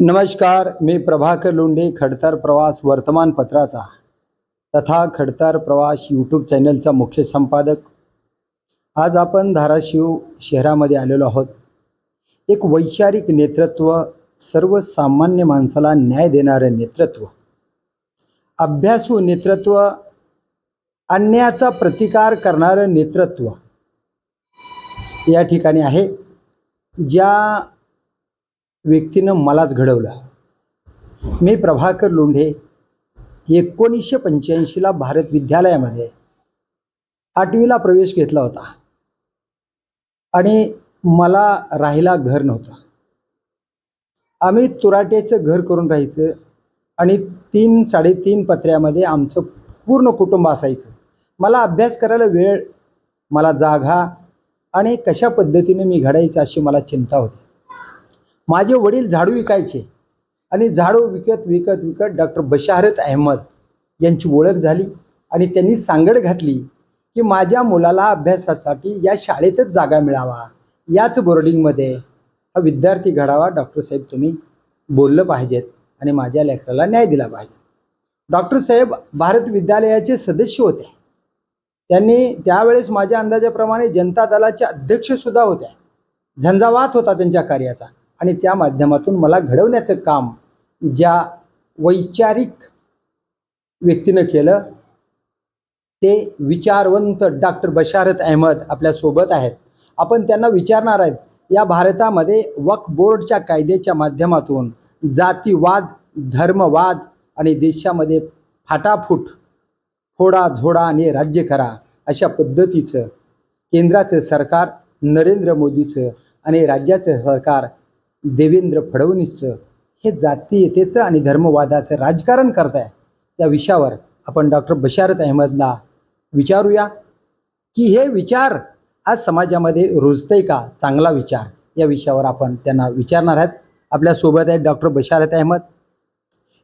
नमस्कार मी प्रभाकर लोंढे खडतर प्रवास वर्तमानपत्राचा तथा खडतर प्रवास यूट्यूब चॅनलचा मुख्य संपादक. आज आपण धाराशिव शहरामध्ये आलेलो आहोत. एक वैचारिक नेतृत्व सर्वसामान्य माणसाला न्याय देणारं नेतृत्व. अभ्यासू नेतृत्व अन्यायाचा प्रतिकार करणारं नेतृत्व. या ठिकाणी आहे ज्या व्यक्तीनं मलाच घडवलं. मी प्रभाकर लोंढे एकोणीसशे पंच्याऐंशीला भारत विद्यालयामध्ये आठवीला प्रवेश घेतला होता. आणि मला राहायला घर नव्हतं. आम्ही तुराट्याचं घर करून राहायचं आणि तीन साडेतीन पत्र्यामध्ये आमचं पूर्ण कुटुंब असायचं. मला अभ्यास करायला वेळ मला जागा आणि कशा पद्धतीने मी घडायचं अशी मला चिंता होती. माझे वडील झाडू विकायचे. आणि झाडू विकत विकत विकत डॉक्टर बशारत अहमद यांची ओळख झाली आणि त्यांनी सांगड घातली की माझ्या मुलाला अभ्यासासाठी या शाळेतच जागा मिळावा. याच बोर्डिंगमध्ये हा विद्यार्थी घडावा डॉक्टर साहेब तुम्ही बोललं पाहिजेत आणि माझ्या लेकराला न्याय दिला पाहिजे. डॉक्टर साहेब भारत विद्यालयाचे सदस्य होते. त्यांनी त्यावेळेस माझ्या अंदाजाप्रमाणे जनता दलाचे अध्यक्षसुद्धा होते. झंझावात होता त्यांच्या कार्याचा. आणि त्या माध्यमातून मला घडवण्याचं काम ज्या वैचारिक व्यक्तीनं केलं ते विचारवंत डॉक्टर बशारत अहमद आपल्यासोबत आहेत. आपण त्यांना विचारणार आहेत या भारतामध्ये वक्फ बोर्डच्या कायद्याच्या माध्यमातून जातीवाद धर्मवाद आणि देशामध्ये फाटाफूट फोडा झोडा आणि राज्य करा अशा पद्धतीचं केंद्राचं सरकार नरेंद्र मोदीचं आणि राज्याचं सरकार देवेंद्र फडणवीसचं हे जातीयतेचं आणि धर्मवादाचं राजकारण करत आहे त्या विषयावर आपण डॉक्टर बशारत अहमदला विचारूया. की हे विचार आज समाजामध्ये रुजतंय का? चांगला विचार. या विषयावर आपण त्यांना विचारणार आहेत. आपल्यासोबत आहेत डॉक्टर बशारत अहमद.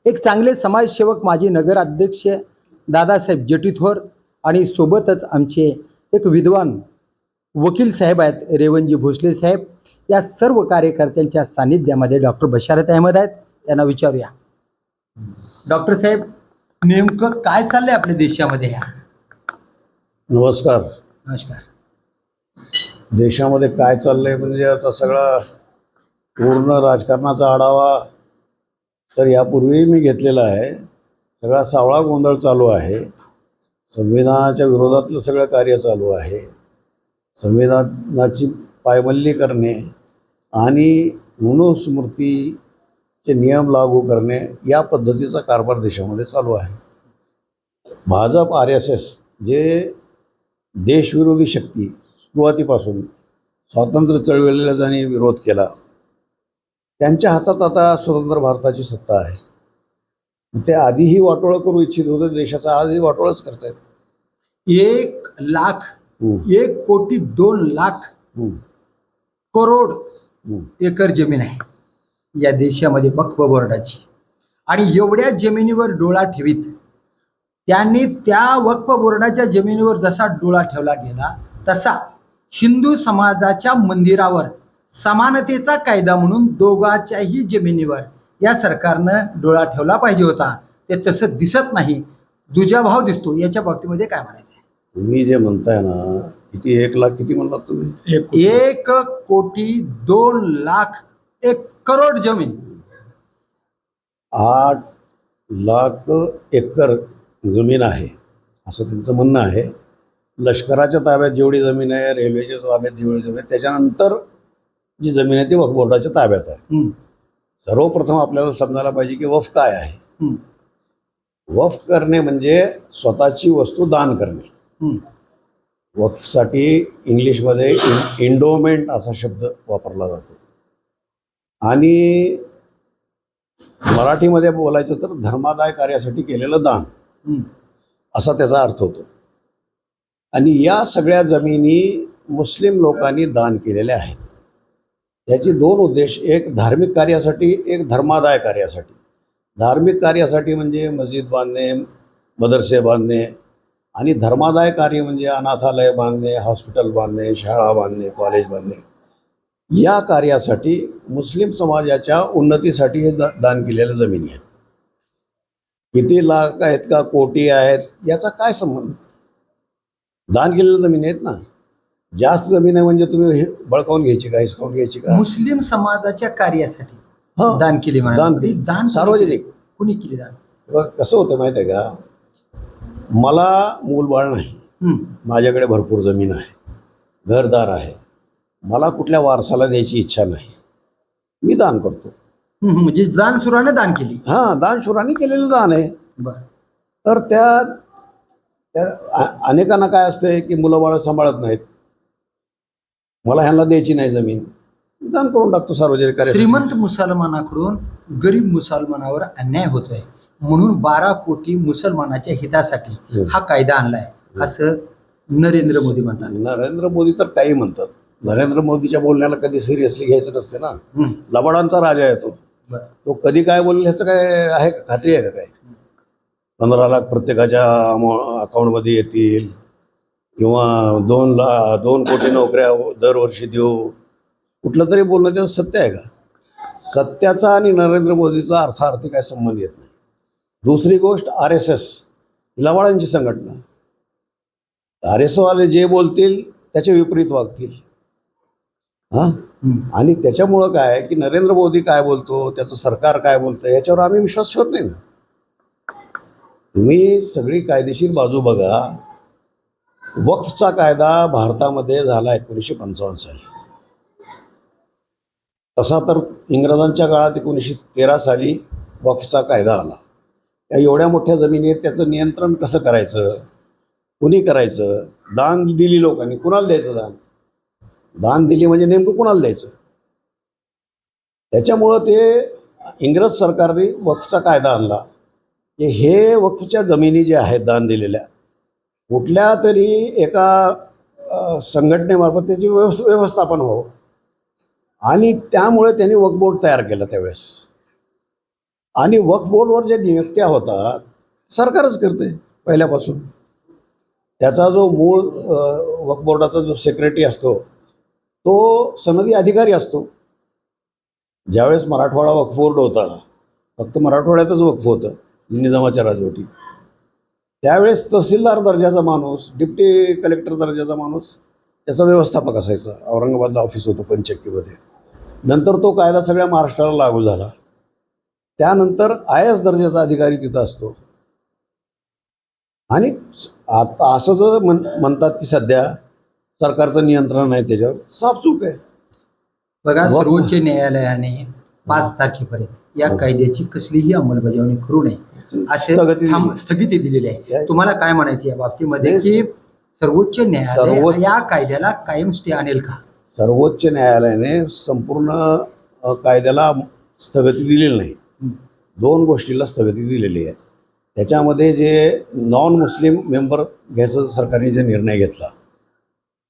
एक चांगले समाजसेवक माजी नगराध्यक्ष दादासाहेब जटीथोर आणि सोबतच आमचे एक विद्वान वकील साहेब आहेत रेवणजी भोसले साहेब. या सर्व कार्यकर्त्यांच्या सानिध्यामध्ये डॉक्टर बशारत अहमद आहेत. त्यांना विचारूया. डॉक्टर साहेब नेमकं काय चाललंय आपल्या देशामध्ये ह्या? नमस्कार. नमस्कार. देशामध्ये काय चाललंय म्हणजे आता सगळा पूर्ण राजकारणाचा आढावा तर यापूर्वीही मी घेतलेला आहे. सगळा सावळा गोंधळ चालू आहे. संविधानाच्या विरोधातलं सगळं कार्य चालू आहे. संविधानाची पायमल्ली करणे आणि मनुस्मृतीचे नियम लागू करणे या पद्धतीचा कारभार देशामध्ये चालू आहे. भाजप आर एस एस जे देशविरोधी शक्ती सुरुवातीपासून स्वातंत्र्य चळवळीला ज्यांनी विरोध केला त्यांच्या हातात आता स्वतंत्र भारताची सत्ता आहे. ते आधीही वाटोळं करू इच्छित होते देशाचा आजही वाटोळच करतायत. एक लाख एक कोटी दोन लाख करोड. एकर जमीन आहे. या देशामध्ये वक्फ बोर्डाची. आणि एवढ्या जमिनीवर डोळा ठेवीत त्यांनी त्या वक्फ बोर्डाच्या जमिनीवर जसा डोळा ठेवला गेला तसा हिंदू समाजाच्या मंदिरावर समानतेचा कायदा म्हणून दोघाच्याही जमिनीवर या सरकारनं डोळा ठेवला पाहिजे होता. ते तसं दिसत नाही. दुजाभाव दिसतो. याच्या बाबतीमध्ये काय म्हणायचं तुम्ही जे म्हणताय ना किती एक लाख किती म्हणलात तुम्ही? एक कोटी. दोन लाख एक करोड जमीन. आठ लाख एकर जमीन आहे असं त्यांचं म्हणणं आहे. लष्कराच्या ताब्यात जेवढी जमीन आहे रेल्वेच्या ताब्यात जेवढी जमीन आहे त्याच्यानंतर जी जमीन आहे ती वक्फ बोर्डाच्या ताब्यात आहे. हम्म, सर्वप्रथम आपल्याला समजायला पाहिजे की वफ काय आहे. हम्म, वफ करणे म्हणजे स्वतःची वस्तू दान करणे. हम्म. वक्फसाठी इंग्लिशमध्ये इन इंडोमेंट असा शब्द वापरला जातो. आणि मराठीमध्ये बोलायचं तर धर्मादाय कार्यासाठी केलेलं दान. असा त्याचा अर्थ होतो. आणि या सगळ्या जमिनी मुस्लिम लोकांनी दान केलेल्या आहेत. याचे दोन उद्देश एक धार्मिक कार्यासाठी एक धर्मादाय कार्यासाठी. धार्मिक कार्यासाठी म्हणजे मस्जिद बांधणे मदरसे बांधणे आणि धर्मादाय कार्य म्हणजे अनाथालय बांधणे हॉस्पिटल बांधणे शाळा बांधणे कॉलेज बांधणे या कार्यासाठी मुस्लिम समाजाच्या उन्नतीसाठी हे दा दान केलेल्या जमिनी आहेत किती लाख आहेत का कोटी आहेत याचा काय संबंध? दान केलेल्या जमिनी आहेत ना. जास्त जमीन आहे म्हणजे तुम्ही हे बळकावून घ्यायची का हिसकावून घ्यायची का? मुस्लिम समाजाच्या कार्यासाठी दान केले दान. दान सार्वजनिक. कुणी केले दान? कसं होतं माहिती आहे का? मला मूलबाळ नाही. माझ्याकडे भरपूर जमीन आहे. घरदार आहे. मला कुठल्या वारसाला द्यायची इच्छा नाही. मी दान करतो. म्हणजे दान सुराने दान केली. हां दान शुराने केलेलं दान आहे. तर त्या त्या अनेकांना काय असतंय की मुलं बाळं सांभाळत नाहीत. मला ह्यांना द्यायची नाही जमीन. दान करून टाकतो सार्वजनिक कार्य श्रीमंत मुसलमानाकडून गरीब मुसलमानावर अन्याय होतोय. म्हणून बारा कोटी मुसलमानाच्या हितासाठी हम्म. हा कायदा आणलाय असं नरेंद्र मोदी म्हणतात. नरेंद्र मोदी तर काही म्हणतात. नरेंद्र मोदीच्या बोलण्याला कधी सिरियसली घ्यायचं नसते ना. लबाडांचा राजा आहे तो. कधी काय बोलेल ह्याचं काय आहे का? खात्री आहे का काय? पंधरा लाख प्रत्येकाच्या अकाउंटमध्ये येतील. किंवा दोन ला दोन कोटी नोकऱ्या दरवर्षी देऊ. कुठलं तरी बोलणं त्याचं सत्य आहे का? सत्याचा आणि नरेंद्र मोदीचा अर्थार्थी काय संबंध येत नाही. दुसरी गोष्ट आर एस एस लवाळांची संघटना. आर एस वाले जे बोलतील त्याचे विपरीत वागतील. हां. आणि त्याच्यामुळं काय की नरेंद्र मोदी काय बोलतो त्याचं सरकार काय बोलतं याच्यावर आम्ही विश्वास ठेवत नाही ना. तुम्ही सगळी कायदेशीर बाजू बघा. वक्फचा कायदा भारतामध्ये झाला एकोणीसशे पंचावन्न साली. तसा तर इंग्रजांच्या काळात एकोणीसशे तेरा साली वक्फचा कायदा आला. या एवढ्या मोठ्या जमिनीत त्याचं नियंत्रण कसं करायचं? कुणी करायचं? दान दिली लोकांनी कुणाला द्यायचं दान? दान दिली म्हणजे नेमकं कुणाला द्यायचं? त्याच्यामुळं ते इंग्रज सरकारने वक्फचा कायदा आणला. की हे वक्फच्या जमिनी ज्या आहेत दान दिलेल्या कुठल्या तरी एका संघटनेमार्फत त्याची व्यवस व्यवस्थापन व्हावं. आणि त्यामुळे त्यांनी वक्फ बोर्ड तयार केला त्यावेळेस. आणि वक्फ बोर्डवर जे नियुक्त्या होतात सरकारच करते पहिल्यापासून. त्याचा जो मूळ वक्फ बोर्डाचा जो सेक्रेटरी असतो तो सनदी अधिकारी असतो. ज्यावेळेस मराठवाडा वक्फ बोर्ड होता फक्त मराठवाड्यातच वक्फ होतं निजामाच्या राजवटीत त्यावेळेस तहसीलदार दर्जाचा माणूस डिप्टी कलेक्टर दर्जाचा माणूस त्याचा व्यवस्थापक असायचा. औरंगाबादला ऑफिस होतं पंचक्कीमध्ये. नंतर तो कायदा सगळ्या महाराष्ट्राला लागू झाला. त्यानंतर आय एस दर्जाचा अधिकारी तिथं असतो आणि आता असं जर म्हण म्हणतात की सध्या सरकारचं नियंत्रण आहे त्याच्यावर साफ चूक आहे बघा सर्वोच्च न्यायालयाने पाच तारखेपर्यंत या. कायद्याची कसलीही अंमलबजावणी करू नये असे स्थगिती दिलेली आहे? तुम्हाला काय म्हणायचं या बाबतीमध्ये. की सर्वोच्च न्यायालय या कायद्याला कायम स्टे आणेल का सर्वोच्च न्यायालयाने संपूर्ण कायद्याला स्थगिती दिलेली नाही. दोन गोष्टीला स्थगिती दिलेली आहे. त्याच्यामध्ये जे नॉन मुस्लिम मेंबर घ्यायचा सरकारने जे निर्णय घेतला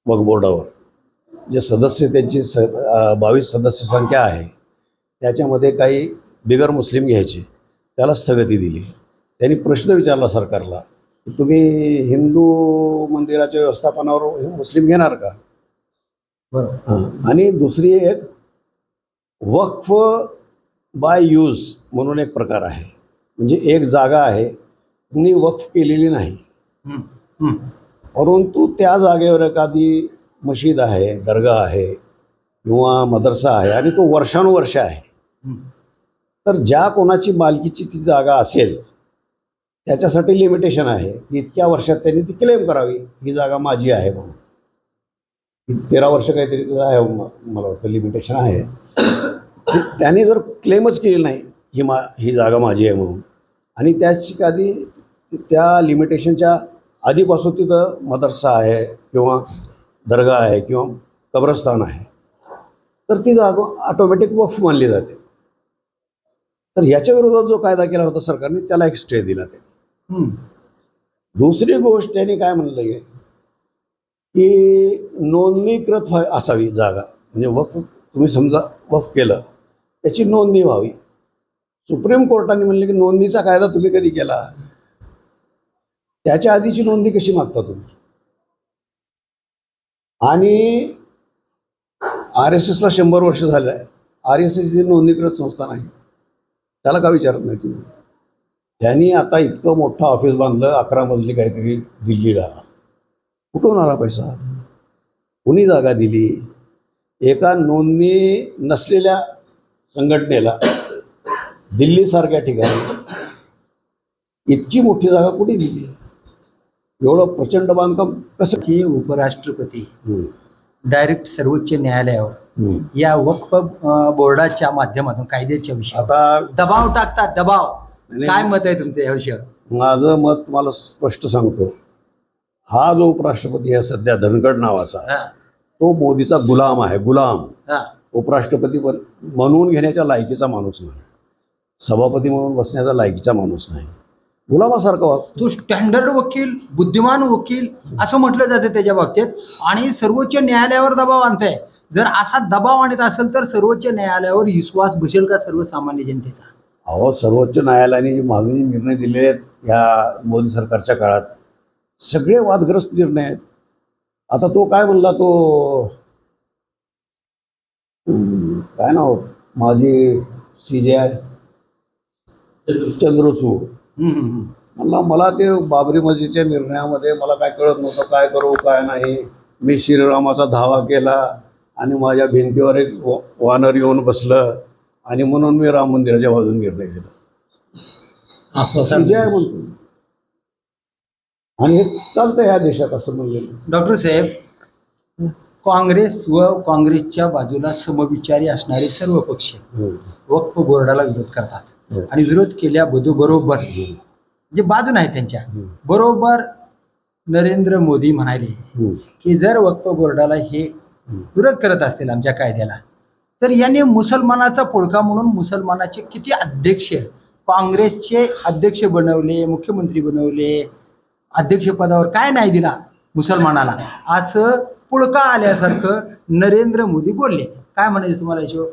वक्फ बोर्डावर जे सदस्य त्यांची स बावीस सदस्य संख्या आहे त्याच्यामध्ये काही बिगर मुस्लिम घ्यायचे त्याला स्थगिती दिली. त्यांनी प्रश्न विचारला सरकारला की तुम्ही हिंदू मंदिराच्या व्यवस्थापनावर हे मुस्लिम घेणार का? बरोबर. हां. आणि दुसरी एक वक्फ बाय यूज म्हणून एक प्रकार आहे. म्हणजे एक जागा आहे तुम्ही वक्फ केलेली नाही. परंतु त्या जागेवर एखादी मशीद आहे दर्गा आहे किंवा मदरसा आहे आणि तो वर्षानुवर्ष आहे. तर ज्या कोणाची मालकीची ती जागा असेल त्याच्यासाठी लिमिटेशन आहे की इतक्या वर्षात त्यांनी ती क्लेम करावी ही जागा माझी आहे म्हणून. तेरा वर्ष काहीतरी आहे म- मला वाटतं लिमिटेशन आहे. त्याने जर क्लेमच केली नाही ही मा ही जागा माझी आहे म्हणून. आणि त्याची आधी त्या लिमिटेशनच्या आधीपासून तिथं मदरसा आहे किंवा दर्गा आहे किंवा कब्रस्तान आहे. तर ती जागा ऑटोमॅटिक वक्फ मानली जाते. तर याच्या विरोधात जो कायदा केला होता सरकारने त्याला एक स्टे दिला ते. दुसरी गोष्ट त्यांनी काय म्हणलं आहे? की नोंदणीकृत असावी जागा. म्हणजे वक्फ तुम्ही समजा वक्फ केलं त्याची नोंदणी व्हावी. सुप्रीम कोर्टाने म्हणले की नोंदणीचा कायदा तुम्ही कधी केला? त्याच्या आधीची नोंदणी कशी मागता तुम्ही? आणि आर एस एसला शंभर वर्ष झालं आहे आर एस एस ही नोंदणीकृत संस्था नाही. त्याला का विचारत नाही तुम्ही? त्यांनी आता इतकं मोठं ऑफिस बांधलं अकरा मजली काहीतरी दिल्लीला. कुठून आला पैसा? कुणी जागा दिली? एका नोंदणी नसलेल्या संघटनेला दिल्लीसारख्या ठिकाणी इतकी मोठी जागा कुठे दिली? एवढं प्रचंड बांधकाम कसं? ते उपराष्ट्रपती डायरेक्ट सर्वोच्च न्यायालयावर. या वक्फ बोर्डाच्या माध्यमातून कायद्याच्या विषयावर. आता दबाव टाकतात दबाव. काय मत आहे तुमचं या विषयावर? माझं मत तुम्हाला स्पष्ट सांगतो. हा जो उपराष्ट्रपती आहे सध्या धनगड नावाचा हा, तो मोदीचा गुलाम आहे गुलाम. हा. उपराष्ट्रपती बन म्हणून घेण्याच्या लायकीचा माणूस नाही. सभापती म्हणून बसण्याचा लायकीचा माणूस नाही. गुलामासारखा वागतो तो स्टँडर्ड वकील बुद्धिमान वकील असं म्हटलं जातं त्याच्या बाबतीत. आणि सर्वोच्च न्यायालयावर दबाव आणताय. जर असा दबाव आणत असेल तर सर्वोच्च न्यायालयावर विश्वास बसेल का सर्वसामान्य जनतेचा? अहो सर्वोच्च न्यायालयाने जे मागणी निर्णय दिले आहेत ह्या मोदी सरकारच्या काळात सगळे वादग्रस्त निर्णय आहेत. आता तो काय म्हणला तो? काय नाव? माझी सी जे आय चंद्रचूड. म्हणला मला ते बाबरी मस्जिदच्या निर्णयामध्ये मला काय कळत नव्हतं काय करू काय नाही. मी श्रीरामाचा धावा केला आणि माझ्या भिंतीवर एक वानर येऊन बसलं आणि म्हणून मी राम मंदिराच्या बाजून निर्णय दिला आहे म्हणतो. आणि हे चालतं ह्या देशात असं म्हणलेलं. डॉक्टर साहेब काँग्रेस व काँग्रेसच्या बाजूला समविचारी असणारे सर्व पक्ष हम्म. वक्फ बोर्डाला विरोध करतात हो. आणि विरोध केल्या बरोबर जे बाजून आहे त्यांच्या. बरोबर नरेंद्र मोदी म्हणाले. की जर वक्फ बोर्डाला हे. विरोध करत असतील आमच्या कायद्याला तर यांनी मुसलमानाचा पुळका म्हणून मुसलमानाचे किती अध्यक्ष काँग्रेसचे अध्यक्ष बनवले मुख्यमंत्री बनवले अध्यक्षपदावर काय नाही दिला मुसलमानाला. असं पुळका आल्यासारखं नरेंद्र मोदी बोलले. काय म्हणायचं तुम्हाला याच्यावर?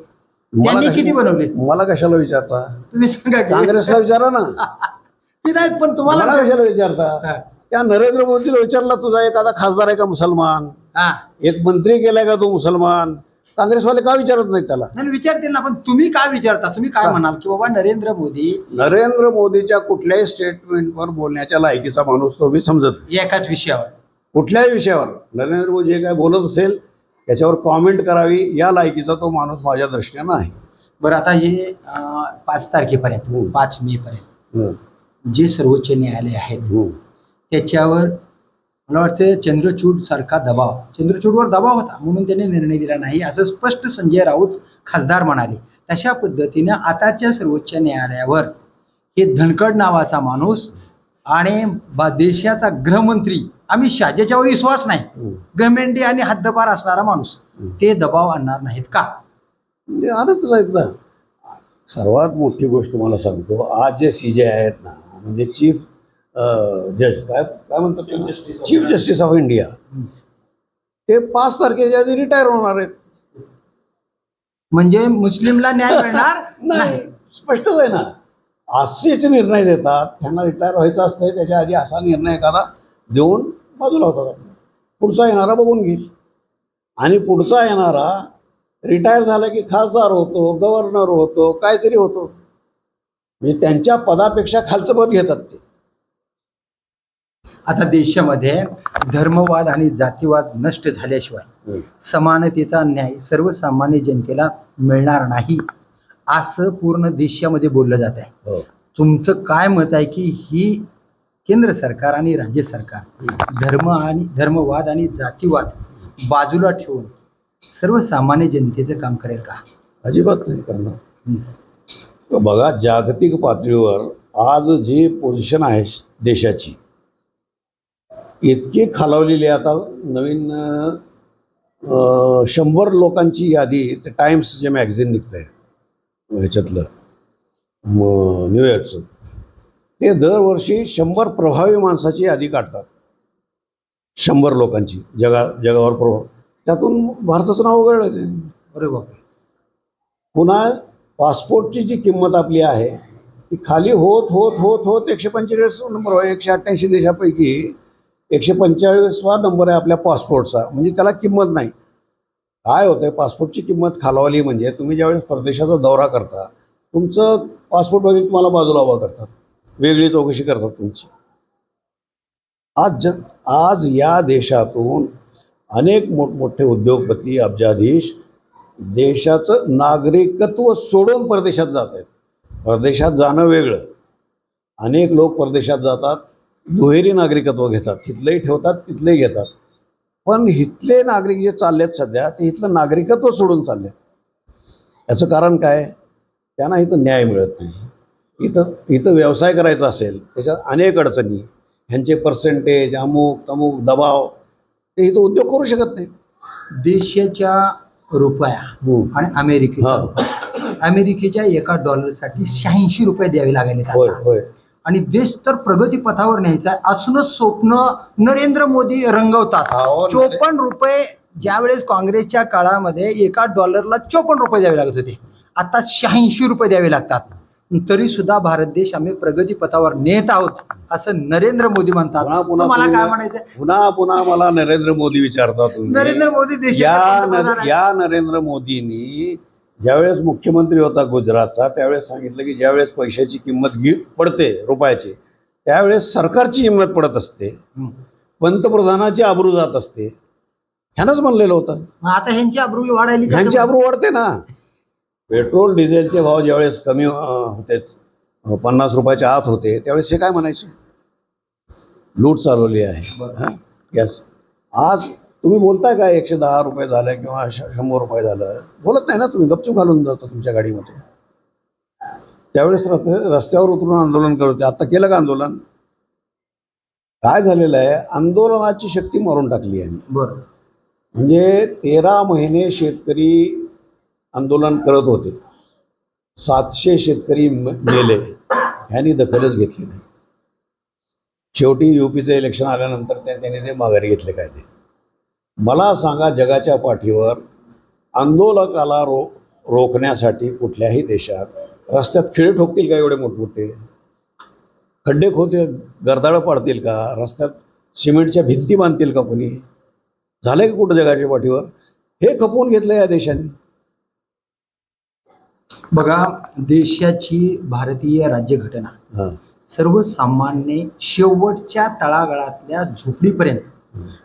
मला त्यांनी कशा- किती बनवले? मला कशाला विचारता? तुम्ही सांगा की. काँग्रेसला विचारा ना. ती नाहीत पण मला तुम्हाला कशाला विचारता? हा. त्या नरेंद्र मोदीला विचारला तुझा एखादा खासदार आहे का मुसलमान? हा. एक मंत्री केलाय का तो मुसलमान? काँग्रेसवाले का विचारत नाहीत त्याला? नाही विचारतील ना पण तुम्ही काय विचारता? तुम्ही काय हा. म्हणाल की बाबा नरेंद्र मोदी नरेंद्र मोदीच्या कुठल्याही स्टेटमेंटवर बोलण्याच्या लायकीचा माणूस तो मी समजत नाही. एकाच विषयावर. कुठल्याही विषयावर नरेंद्र मोदी जे काय बोलत असेल त्याच्यावर कॉमेंट करावी या लायकीचा तो माणूस माझ्या दृष्टीने नाही बरं आता हे पाच तारखेपर्यंत. पाच मे पर्यंत जे सर्वोच्च न्यायालय आहेत. त्याच्यावर मला वाटतं चंद्रचूड सारखा दबाव चंद्रचूडवर दबाव होता म्हणून त्यांनी निर्णय दिला नाही असं स्पष्ट संजय राऊत खासदार म्हणाले तशा पद्धतीनं आताच्या सर्वोच्च न्यायालयावर हे धनकड नावाचा माणूस आणि देशाचा गृहमंत्री अमित शहा ज्याच्यावर विश्वास नाही. गमेंडी आणि हद्दपार असणारा माणूस. ते दबाव आणणार नाहीत का? म्हणजे आदतच आहेत ना. सर्वात मोठी गोष्ट मला सांगतो आज जे सी जे आहेत ना म्हणजे चीफ जज काय काय म्हणतात चीफ जस्टिस ऑफ इंडिया. ते पाच तारखेच्या आधी रिटायर होणार आहेत. म्हणजे मुस्लिमला न्याय मिळणार नाही. स्पष्टच आहे ना. असेच निर्णय देतात त्यांना रिटायर व्हायचं असतंय त्याच्या आधी असा निर्णय एखादा देऊन बाजूला होतात पुढचा येणारा बघून घेईल आणि पुढचा येणारा रिटायर झाला की खासदार होतो गव्हर्नर होतो काहीतरी होतो. म्हणजे त्यांच्या पदापेक्षा खालचं पद घेतात ते. आता देशामध्ये धर्मवाद आणि जातीवाद नष्ट झाल्याशिवाय समानतेचा न्याय सर्वसामान्य जनतेला मिळणार नाही. असं पूर्ण देशामध्ये बोललं जात आहे. हो. तुमचं काय मत आहे की ही केंद्र सरकार आणि राज्य सरकार धर्म आणि धर्मवाद आणि जातीवाद बाजूला ठेवून सर्वसामान्य जनतेचं काम करेल का? अजिबात नाही करणार. बघा जागतिक पातळीवर आज जी पोझिशन आहे देशाची इतकी खालावलेली आता नवीन शंभर लोकांची यादी ते टाइम्स जे मॅगझिन निघतं आहे ह्याच्यातलं. म न्यूयॉर्कचं ते दरवर्षी शंभर प्रभावी माणसाची यादी काढतात. शंभर लोकांची. जगा जगावर प्रभाव. त्यातून भारताचं नाव वगळलं ते. अरे बापरे. पुन्हा पासपोर्टची जी किंमत आपली आहे ती खाली होत होत होत होत एकशे पंचेचाळीस नंबर एकशे अठ्ठ्याऐंशी देशापैकी एकशे पंचेचाळीसवा नंबर आहे आपल्या पासपोर्टचा. म्हणजे त्याला किंमत नाही. काय होतंय पासपोर्टची किंमत खालावली म्हणजे तुम्ही ज्यावेळेस परदेशाचा दौरा करता तुमचं पासपोर्ट वगैरे तुम्हाला बाजूला उभा करतात. वेगळी चौकशी करतात तुमची. आज ज आज या देशातून अनेक मोठमोठे उद्योगपती अब्जाधीश देशाचं नागरिकत्व सोडून परदेशात जात आहेत. परदेशात जाणं वेगळं. अनेक लोक परदेशात जातात दुहेरी नागरिकत्व घेतात. तिथलंही ठेवतात तिथलंही घेतात. पण इथले नागरिक जे चाललेत सध्या ते इथलं नागरिकत्व सोडून चालले याचं कारण काय? त्यांना इथं न्याय मिळत नाही. इथं इथं व्यवसाय करायचा असेल त्याच्यात अनेक अडचणी. ह्यांचे पर्सेंटेज अमुक तमुक दबाव ते इथं उद्योग करू शकत नाही देशाच्या रुपया आणि हां. रुपया. अमेरिकेच्या एका डॉलरसाठी शहाऐंशी रुपये द्यावे लागले होय. होय. आणि देश तर प्रगतीपथावर न्यायचा आहे. असणं स्वप्न नरेंद्र मोदी रंगवतात. अहो, चोपन्न रुपये ज्यावेळेस काँग्रेसच्या काळामध्ये एका डॉलरला चोपन्न रुपये द्यावे लागत होते. आता शहाऐंशी रुपये द्यावे लागतात. तरी सुद्धा भारत देश आम्ही प्रगतीपथावर नेत आहोत असं नरेंद्र मोदी म्हणतात. मला काय म्हणायचं पुन्हा पुन्हा मला नरेंद्र मोदी विचारता तुम्ही. नरेंद्र मोदी आहेत. या नरेंद्र मोदींनी ज्यावेळेस मुख्यमंत्री होता गुजरातचा त्यावेळेस सांगितलं की ज्यावेळेस पैशाची किंमत गी पडते रुपयाची त्यावेळेस सरकारची किंमत पडत असते. पंतप्रधानाची आबरू जात असते. ह्यानंच म्हणलेलं होतं. आता ह्यांची अब्रू वाढायली? ह्यांची आबरू वाढते ना. पेट्रोल डिझेलचे भाव ज्यावेळेस कमी होते पन्नास रुपयाच्या आत होते त्यावेळेस हे काय म्हणायचे? लूट चालवली आहे. यस आज तुम्ही बोलताय का एकशे दहा रुपये झालं किंवा शंभर रुपये झालं? बोलत नाही ना तुम्ही गपचूप घालून जातो तुमच्या गाडीमध्ये. त्यावेळेस रस्ते रस्त्यावर उतरून आंदोलन करत होते आता केलं का आंदोलन? काय झालेलं आहे? आंदोलनाची शक्ती मारून टाकली यांनी. बरं. म्हणजे तेरा महिने शेतकरी आंदोलन करत होते. सातशे शेतकरी मेले. ह्यांनी दखलच घेतली नाही. शेवटी युपीचं इलेक्शन आल्यानंतर त्या त्यांनी ते माघारी घेतले काय ते मला सांगा जगाच्या पाठीवर आंदोलकाला रो रोखण्यासाठी कुठल्याही देशात रस्त्यात खिळे ठोकतील का एवढे मोठमोठे? खड्डे खोते गर्दाळं पाडतील का? रस्त्यात सिमेंटच्या भिंती बांधतील का कोणी? झालंय का कुठं जगाच्या पाठीवर? हे खपवून घेतलं या देशाने. बघा देशाची भारतीय राज्यघटना सर्वसामान्य शेवटच्या तळागाळातल्या झोपडीपर्यंत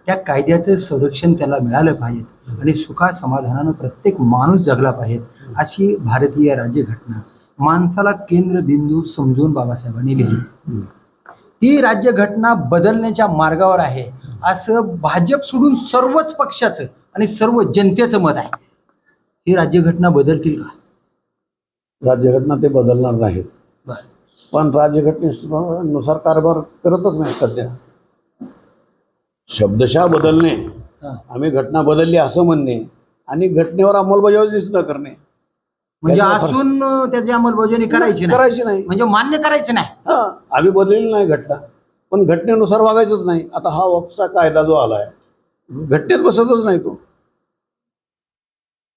त्या कायद्याचं संरक्षण त्याला मिळालं पाहिजे. आणि सुखा समाधानानं प्रत्येक माणूस जगला पाहिजे अशी भारतीय राज्यघटना माणसाला केंद्रबिंदू समजून बाबासाहेबांनी लिहिली. ही राज्यघटना बदलण्याच्या मार्गावर आहे असं भाजप सोडून सर्वच पक्षाचं आणि सर्व जनतेचं मत आहे. ही राज्यघटना बदलतील का? राज्यघटना ते बदलणार नाहीत. पण राज्यघटनेनुसार कारभार करतच नाही सध्या. शब्दशः बदलणे. आम्ही घटना बदलली असं म्हणणे आणि घटनेवर अंमलबजावणीच न करणे. म्हणजे याचा फरक. असून त्याची अंमलबजावणी करायची नाही. करायची नाही. म्हणजे मान्य करायचं नाही. हा आम्ही बदललेली नाही घटना. पण घटनेनुसार वागायचंच नाही. आता हा वक्फचा कायदा जो आलाय घटनेत बसतच नाही तो.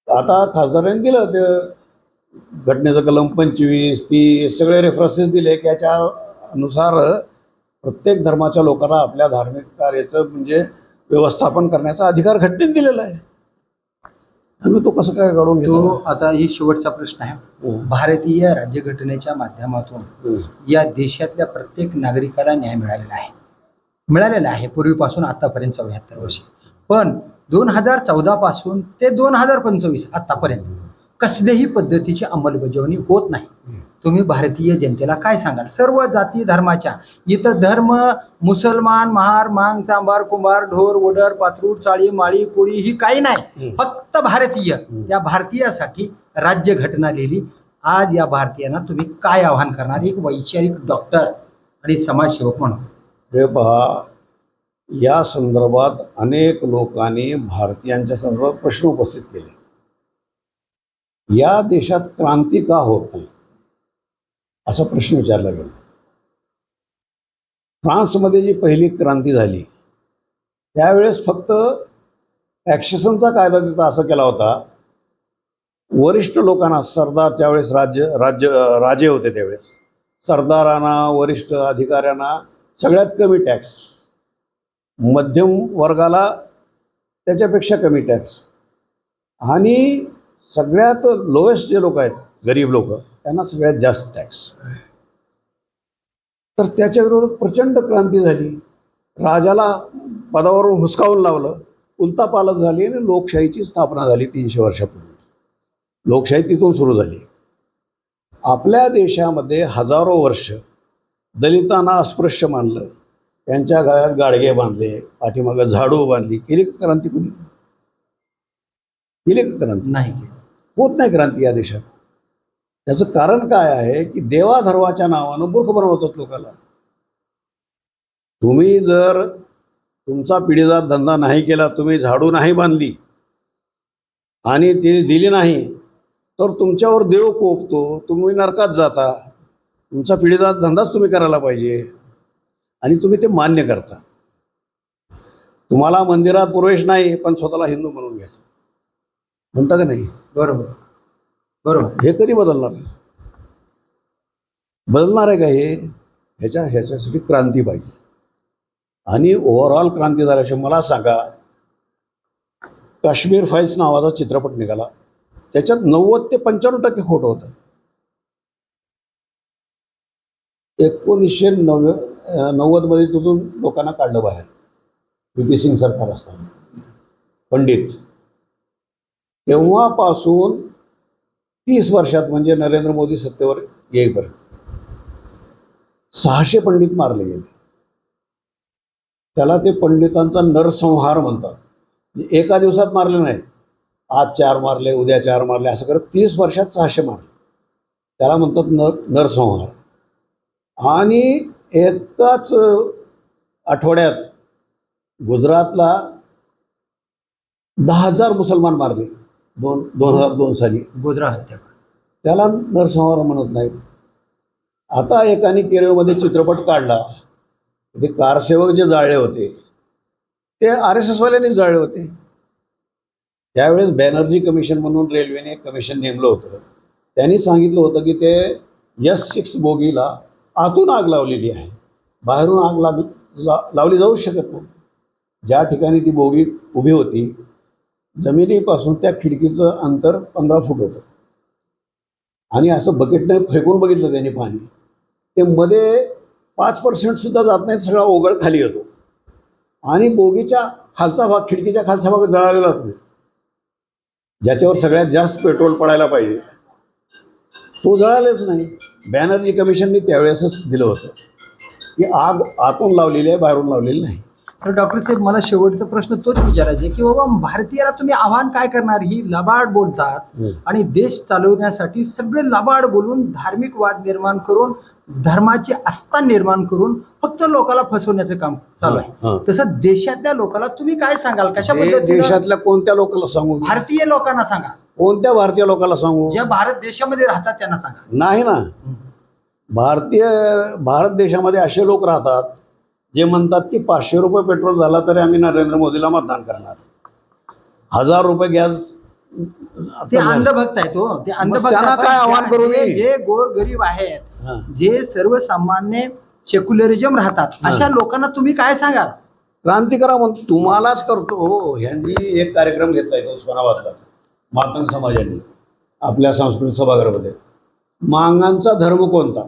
आता खासदारांनी दिलं ते घटनेचं कलम पंचवीस तीस सगळे रेफरन्सेस दिले. की याच्यानुसार प्रत्येक धर्माच्या लोकांना आपल्या धार्मिक कार्याचं म्हणजे व्यवस्थापन करण्याचा अधिकार घटनेत दिलेला आहे. आम्ही तो कसं काय तो घेतो आता ही शेवटचा प्रश्न आहे. भारतीय राज्यघटनेच्या माध्यमातून. या देशातल्या प्रत्येक नागरिकाला न्याय मिळालेला आहे. मिळालेला आहे. पूर्वीपासून आतापर्यंत चौऱ्याहत्तर वर्षे. पण दोन हजार चौदा पासून ते दोन हजार पंचवीस आतापर्यंत कसल्याही पद्धतीची अंमलबजावणी होत नाही. तुम्ही भारतीय जनतेला काय सांगाल? सर्व जाती धर्माच्या इथं धर्म मुसलमान महार मांग चांबार कुंभार ढोर वडर पात्रूड चाळी माळी कोळी ही काही नाही. फक्त भारतीय. या भारतीयासाठी राज्यघटना लिहिली. आज या भारतीयांना तुम्ही काय आव्हान करणार? एक वैचारिक डॉक्टर आणि समाजसेवक म्हणून. हे पहा या संदर्भात अनेक लोकांनी भारतीयांच्या संदर्भात प्रश्न उपस्थित केले. या देशात क्रांती का होत नाही? असा प्रश्न विचारला गेला. फ्रान्समध्ये जी पहिली क्रांती झाली त्यावेळेस फक्त ॲक्सेसनचा कायदा तिथं असा केला होता वरिष्ठ लोकांना सरदार त्यावेळेस राज्य राज्य राजे होते त्यावेळेस सरदारांना वरिष्ठ अधिकाऱ्यांना सगळ्यात कमी टॅक्स मध्यम वर्गाला त्याच्यापेक्षा कमी टॅक्स. आणि सगळ्यात लोएस्ट जे लोक आहेत गरीब लोक त्यांना सगळ्यात जास्त टॅक्स तर त्याच्या विरोधात प्रचंड क्रांती झाली. राजाला पदावरून हुसकावून लावलं. उलतापालत झाली आणि लोकशाहीची स्थापना झाली तीनशे वर्षापूर्वी. लोकशाही तिथून सुरू झाली. आपल्या देशामध्ये हजारो वर्ष दलितांना अस्पृश्य मानलं. त्यांच्या गळ्यात गाडगे बांधले पाठीमागं झाडू बांधली. केली का क्रांती कुणी? केली का क्रांती? नाही होत नाही क्रांती या देशात. त्याचं कारण काय आहे की देवाधर्वाच्या नावानं मूर्ख बनवतात लोकाला. तुम्ही जर तुमचा पिढीजात धंदा नाही केला तुम्ही झाडू नाही बांधली आणि ती दिली नाही तर तुमच्यावर देव कोपतो तुम्ही नरकात जाता. तुमचा पिढीजात धंदाच तुम्ही करायला पाहिजे आणि तुम्ही ते मान्य करता. तुम्हाला मंदिरात प्रवेश नाही पण स्वतःला हिंदू म्हणून घेतो. म्हणता का नाही? बरोबर. बरोबर. हे कधी बदलणार बदलणार आहे का हे? ह्याच्या ह्याच्यासाठी क्रांती पाहिजे. आणि ओव्हरऑल क्रांती झाल्याशिवाय मला सांगा काश्मीर फाईल्स नावाचा चित्रपट निघाला. त्याच्यात नव्वद ते पंच्याण्णव टक्के खोटं होतं. एकोणीसशे नव्वे नव्वदमध्ये तिथून लोकांना काढलं बाहेर. पी पी सिंग सरकार असताना. पंडित. तेव्हापासून तीस वर्षात म्हणजे नरेंद्र मोदी सत्तेवर येईपर्यंत. सहाशे पंडित मारले गेले. त्याला ते पंडितांचा नरसंहार म्हणतात. एका दिवसात मारले नाही. आज चार मारले उद्या चार मारले असं करत तीस वर्षात सहाशे मारले. त्याला म्हणतात नर नरसंहार. आणि एकाच आठवड्यात गुजरातला दहा हजार मुसलमान मारले. दोन दोन हजार दोन साली. गुजरात हत्याकांड त्याला नरसंहार म्हणत नाहीत. आता एकाने केरळमध्ये चित्रपट काढला. ते कारसेवक जे जाळले होते ते आर एस एसवाल्यांनीच जाळले होते. त्यावेळेस बॅनर्जी कमिशन म्हणून रेल्वेने कमिशन नेमलं होतं. त्यांनी सांगितलं होतं की ते यस सिक्स बोगीला आतून आग लावलेली आहे. बाहेरून आग लाग ला लावली जाऊ शकत नाही. ज्या ठिकाणी ती बोगी उभी होती जमिनीपासून त्या खिडकीचं अंतर पंधरा फूट होतं. आणि असं बकेटनं फेकून बघितलं त्यांनी पाणी. ते मध्ये पाच पर्सेंटसुद्धा जात नाही सगळा ओघळ खाली येतो. आणि बोगीच्या खालचा भाग खिडकीच्या खालचा भाग जळालेलाच नाही. ज्याच्यावर सगळ्यात जास्त पेट्रोल पडायला पाहिजे. तो जळालेच नाही. बॅनर्जी कमिशनने त्यावेळेसच दिलं होतं. की आग आतून लावलेली आहे बाहेरून लावलेली नाही. तर डॉक्टर साहेब मला शेवटचा प्रश्न तोच विचारायचा की बाबा भारतीयाला तुम्ही आव्हान काय करणार? ही लबाड बोलतात आणि देश चालवण्यासाठी सगळे लबाड बोलून धार्मिक वाद निर्माण करून धर्माची आस्था निर्माण करून फक्त लोकांना फसवण्याचं काम चालू आहे. हां. तसं देशातल्या लोकांना तुम्ही काय सांगाल? कशा हे देशातल्या कोणत्या लोकांना सांगू भारतीय लोकांना सांगा. कोणत्या भारतीय लोकांना सांगू? ज्या भारत देशामध्ये राहतात त्यांना सांगा. नाही ना. भारतीय भारत देशामध्ये असे लोक राहतात जे म्हणतात की पाचशे रुपये पेट्रोल झाला तरी आम्ही नरेंद्र मोदीला मतदान करणार हजार रुपये गॅस ते. अंधभक्त आहेत हो ते अंधभक्त त्यांना. काय आव्हान करू मी? जे गोर गरीब आहेत हां. जे सर्वसामान्य सेक्युलरिझम राहतात अशा लोकांना तुम्ही काय सांगाल क्रांती करा म्हणतो तुम्हालाच करतो हो ह्यांनी एक कार्यक्रम घेतला इथं उस्मानाबादला मातंग समाजाने आपल्या सांस्कृतिक सभागृहामध्ये मांगांचा धर्म कोणता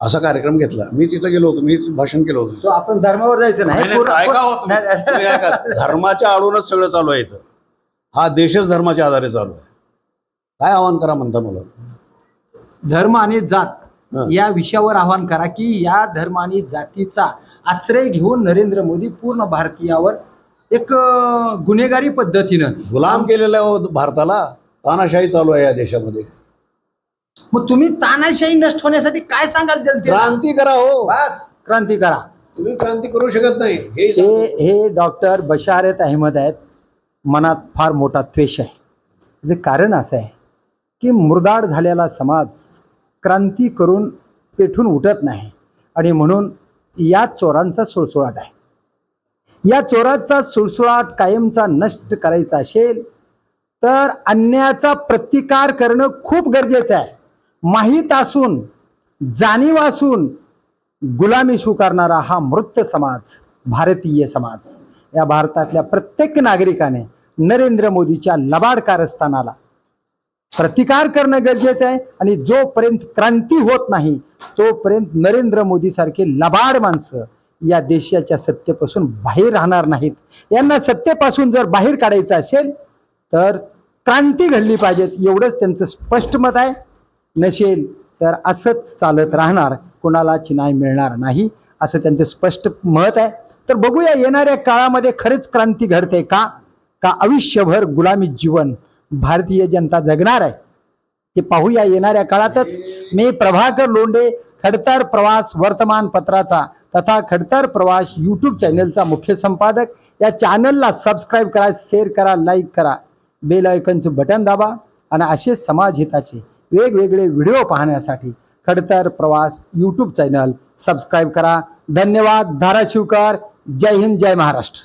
असा कार्यक्रम घेतला. मी तिथं गेलो होतो मी भाषण केलं होतं. तो आपण धर्मावर जायचं नाही, नाही नाही, ऐका हो. धर्माच्या आडूनच सगळं चालू आहे इथं. हा देशच धर्माच्या आधारे चालू आहे. काय आव्हान करा म्हणता मला? धर्म आणि जात. या विषयावर आवाहन करा की या धर्म आणि जातीचा आश्रय घेऊन नरेंद्र मोदी पूर्ण भारतीयावर एक गुन्हेगारी पद्धतीनं गुलाम केलेला आहे हो भारताला. तानाशाही चालू आहे या देशामध्ये. मग तुम्ही तानाशाही नष्ट होण्यासाठी काय सांगाल जनतेला? क्रांती करा हो. बस. क्रांती करा. तुम्ही क्रांती करू शकत नाही. हे हे हे डॉक्टर बशारत अहमद आहेत. मनात फार मोठा द्वेष आहे. त्याचं कारण असं आहे की मुरदाड झालेला समाज क्रांती करून पेठून उठत नाही. आणि म्हणून या चोरांचा सुळसुळाट आहे. या चोराचा सुळसुळाट कायमचा नष्ट करायचा असेल तर अन्यायाचा प्रतिकार करणं खूप गरजेचं आहे. माहीत असून जाणीव असून गुलामी स्वीकारणारा हा मृत समाज भारतीय समाज या भारतातल्या प्रत्येक नागरिकाने नरेंद्र मोदीच्या लबाड कारस्थानाला प्रतिकार करणं गरजेचं आहे आणि जोपर्यंत क्रांती होत नाही तोपर्यंत नरेंद्र मोदी सारखे लबाड माणसं या देशाच्या सत्तेपासून बाहेर राहणार नाहीत. यांना सत्तेपासून जर बाहेर काढायचं असेल तर क्रांती घडली पाहिजेत एवढंच त्यांचं स्पष्ट मत आहे. नसेल तर असंच चालत राहणार. कुणाला चिनाय मिळणार नाही असं त्यांचं स्पष्ट मत आहे. तर बघूया येणाऱ्या काळामध्ये खरंच क्रांती घडते का? का आयुष्यभर गुलामी जीवन भारतीय जनता जगणार आहे? ते पाहूया येणाऱ्या काळातच. मी प्रभाकर लोंडे खडतर प्रवास वर्तमानपत्राचा तथा खडतर प्रवास यूट्यूब चॅनलचा मुख्य संपादक. या चॅनलला सबस्क्राईब करा शेअर करा लाईक करा. बेल आयकनचं बटन दाबा. आणि असे समाजहिताचे वेगवेगळे व्हिडिओ पाहण्यासाठी खडतर प्रवास यूट्यूब चॅनल सबस्क्राईब करा. धन्यवाद. धाराशिवकर. जय हिंद. जय महाराष्ट्र.